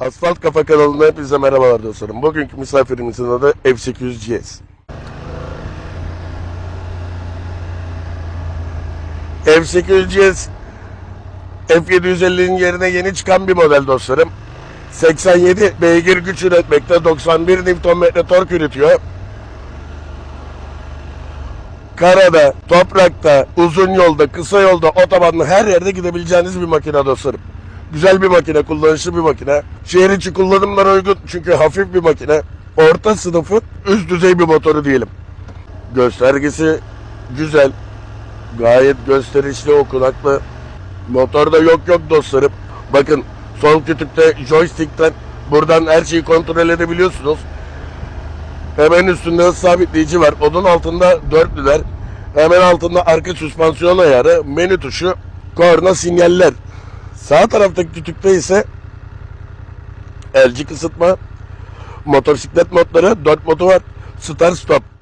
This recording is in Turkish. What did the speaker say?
Asfalt Kafa kanalına hepinize merhabalar dostlarım. Bugünkü misafirimizin adı F800GS. F800GS F750'nin yerine yeni çıkan bir model dostlarım. 87 beygir güç üretmekte, 91 Nm tork üretiyor. Karada, toprakta, uzun yolda, kısa yolda, otobanda her yerde gidebileceğiniz bir makine dostlarım. Güzel bir makine, kullanışlı bir makine. Şehir içi kullanımlara uygun çünkü hafif bir makine. Orta sınıfın üst düzey bir motoru diyelim. Göstergesi güzel. Gayet gösterişli, okunaklı. Motorda yok yok dostlarım. Bakın sol kütükte joystickten buradan her şeyi kontrol edebiliyorsunuz. Hemen üstünde hız sabitleyici var. Onun altında dörtlüler. Hemen altında arka süspansiyon ayarı, menü tuşu, korna sinyaller. Sağ taraftaki kütükte ise LG kısıtma, motosiklet modları, 4 modu var. Start stop.